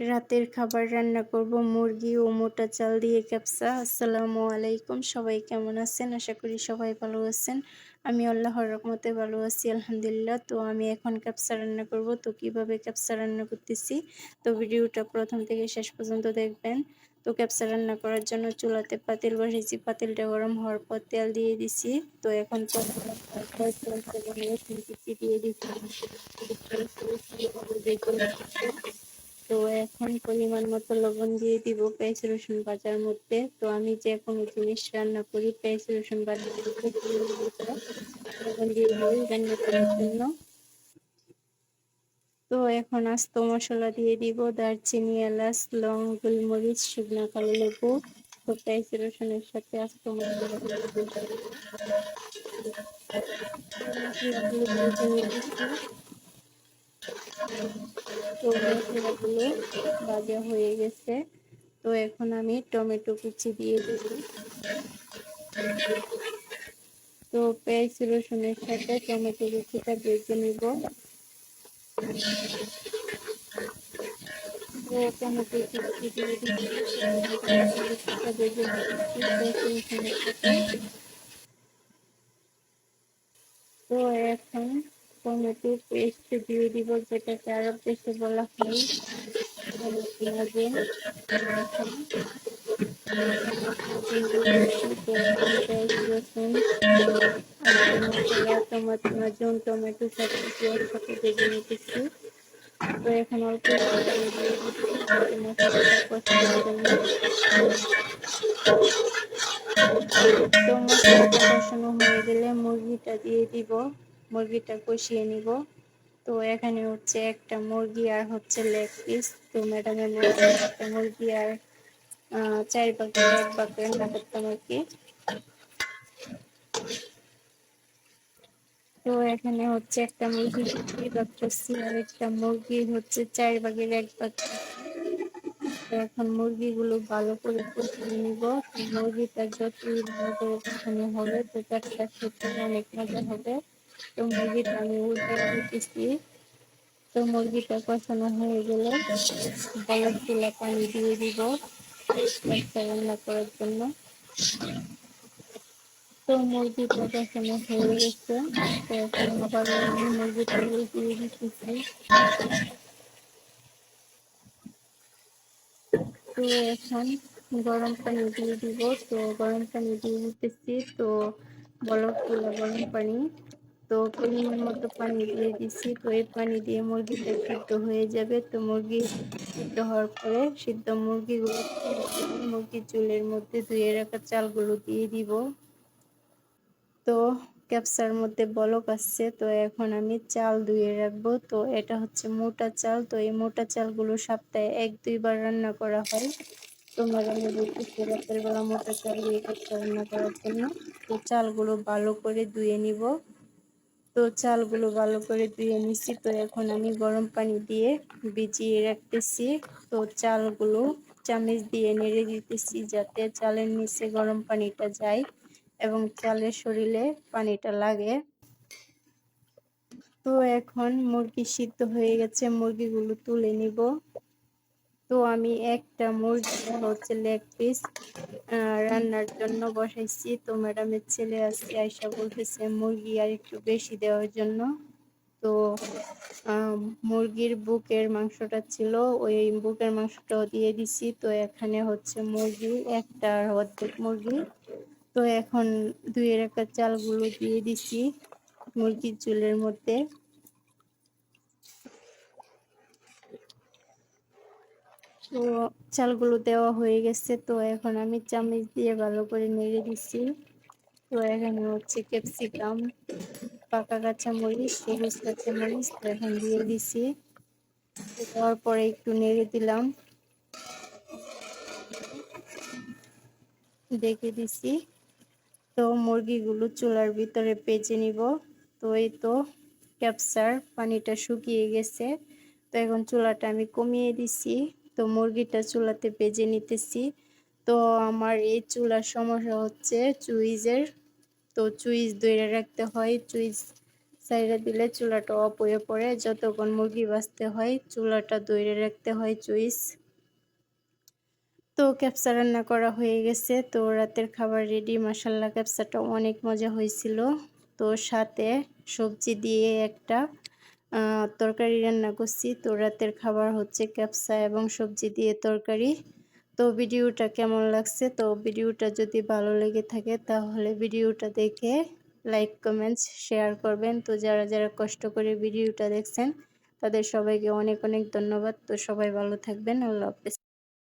রাতের খাবার রান্না করব, মুরগি ও মোটা চাল দিয়ে ক্যাপসা। আসসালামু আলাইকুম, সবাই কেমন আছেন? আশা করি সবাই ভালো আছেন। আমি আল্লাহর রহমতে ভালো আছি, আলহামদুলিল্লাহ। তো আমি এখন ক্যাপসা রান্না করব। তো কীভাবে ক্যাপসা রান্না করতেছি? তো ভিডিওটা প্রথম থেকে শেষ পর্যন্ত দেখবেন। তো ক্যাপসা রান্না করার জন্য চুলাতে পাতিল বসেছি। পাতিলটা গরম হওয়ার পর তেল দিয়ে দিছি। তো এখন দিয়ে দিচ্ছি তো এখন পরিমাণ মতো লবণ দিয়ে দিব পেঁয়াজ রসুন বাজার মধ্যে। তো আমি যে কোনো জিনিস রান্না করি, পেঁয়াজ রসুন দিয়ে করার জন্য। তো এখন আস্ত মশলা দিয়ে দিব দারচিনি, এলাচ, লং, গোলমরিচ, শুকনো কালো লেবু। তো পেঁয়াজ রসুনের সাথে আস্ত মশলা তো মশলাগুলো ভাজা হয়ে গেছে। তো এখন আমি টমেটো কুচি দিয়ে দেব। তো পেঁয়াজ, রসুনের সাথে টমেটো কুচিটা ভেজে নিব। টমেটো কুচি দিচ্ছি তো এখন টমেটো পেস্ট দিয়ে দিব যেটাকে আরও বেশি বলা হয় রসুন টমেটো সাথে পেঁয়াজ সাথে ভেজে নিতেছি তো হয়ে গেলে মুরগিটা দিয়ে দিব মুরগিটা কষিয়ে নিব। তো এখানে হচ্ছে একটা মুরগি আর হচ্ছে লেগ পিস তো ম্যাডামের মধ্যে একটা মুরগি আর চার পাকে, এক পাকে রান্না আর কি। তো এখানে হচ্ছে একটা মুরগি করতেছি আর একটা মুরগি হচ্ছে চার ভাগের এক ভাগ এখন মুরগিগুলো ভালো করে কষিয়ে নিব। মুরগিটা যতই ভালো করে কষানো হবে, তো চারটা খেতে অনেক মজা হবে। তো মুরগিটা আমি উল্টে দিতেছি তো মুরগিটা কষানো হয়ে গেলে বলক তুলা পানি দিয়ে দিব রান্না করার জন্য। তো মুরগিটা কষানো হয়ে গেছে। তো এখন আবার মুরগিটা দিয়ে দিতেছি। তো এখন গরম পানি দিয়ে দিব। তো গরম পানি দিয়ে দিতেছি। তো বলক তুলা গরম পানি তো পরিমাণ মতো পানি দিয়ে দিচ্ছি তো এই পানি দিয়ে মুরগিটা সিদ্ধ হয়ে যাবে। তো মুরগি সিদ্ধ হওয়ার পরে সিদ্ধ মুরগিগুলো মুরগির চুলের মধ্যে ধুয়ে রাখা চালগুলো দিয়ে দিব। তো ক্যাপসার মধ্যে বলক আসছে, তো এখন আমি চাল ধুয়ে রাখব। তো এটা হচ্ছে মোটা চাল, তো এই মোটা চালগুলো সপ্তাহে এক, দুইবার রান্না করা হয়। তোমরা আমি বলতেছি রাতের বেলা মোটা চাল দিয়ে রান্না করার জন্য। তো চালগুলো ভালো করে ধুয়ে নিব। তো চালগুলো ভালো করে ধুয়ে নিচ্ছি তো এখন আমি গরম পানি দিয়ে ভিজিয়ে রাখতেছি। তো চালগুলো চামচ দিয়ে নেড়ে দিতেছি যাতে চালের নিচে গরম পানিটা যায় এবং চালের শরীরে পানিটা লাগে। তো এখন মুরগি সিদ্ধ হয়ে গেছে। মুরগিগুলো তুলে নিব। তো আমি একটা মুরগি, হচ্ছে লেগ পিস রান্নার জন্য বসাইছি। তো ম্যাডামের ছেলে আজকে আয়সা বলতেছে, মুরগি আর একটু বেশি দেওয়ার জন্য। তো মুরগির বুকের মাংসটা ছিল, ওই বুকের মাংসটাও দিয়ে দিছি। তো এখানে হচ্ছে মুরগি, একটা অর্ধেক মুরগি। তো এখন দুই রাখা চালগুলো দিয়ে দিছি মুরগির চুলের মধ্যে। তো চালগুলো দেওয়া হয়ে গেছে। তো এখন আমি চামচ দিয়ে ভালো করে নেড়ে দিচ্ছি। তো এখানে হচ্ছে ক্যাপসিকাম, পাকা কাঁচা মরিচ সবুজ কাঁচা মরিচ তো এখন দিয়ে দিছি দেওয়ার পরে একটু নেড়ে দিলাম। দেখে দিছি তো মুরগিগুলো চুলার ভিতরে পেঁচে নিব। তো এই তো ক্যাপসার পানিটা শুকিয়ে গেছে। তো এখন চুলাটা আমি কমিয়ে দিছি তো মুরগিটা চুলাতে ভেজে নিতেছি। তো আমার এই চুলার সমস্যা হচ্ছে চুইজের। তো চুইজ ধরে রাখতে হয়, চুইজ সাইডে দিলে চুলাটা অফ হয়ে পড়ে। যতক্ষণ মুরগি বাঁচতে হয়, চুলাটা দইরে রাখতে হয় চুইস তো ক্যাপসা রান্না করা হয়ে গেছে। তো রাতের খাবার রেডি মাসাল্লা ক্যাপসাটা অনেক মজা হয়েছিল। তো সাথে সবজি দিয়ে একটা তরকারি রান্না করছি। তো রাতের খাবার হচ্ছে ক্যাপসা এবং সবজি দিয়ে তরকারি। তো ভিডিওটা কেমন লাগছে? তো ভিডিওটা যদি ভালো লেগে থাকে তাহলে ভিডিওটা দেখে লাইক, কমেন্টস, শেয়ার করবেন। তো যারা যারা কষ্ট করে ভিডিওটা দেখছেন তাদের সবাইকে অনেক অনেক ধন্যবাদ। তো সবাই ভালো থাকবেন। আল্লাহ হাফেজ।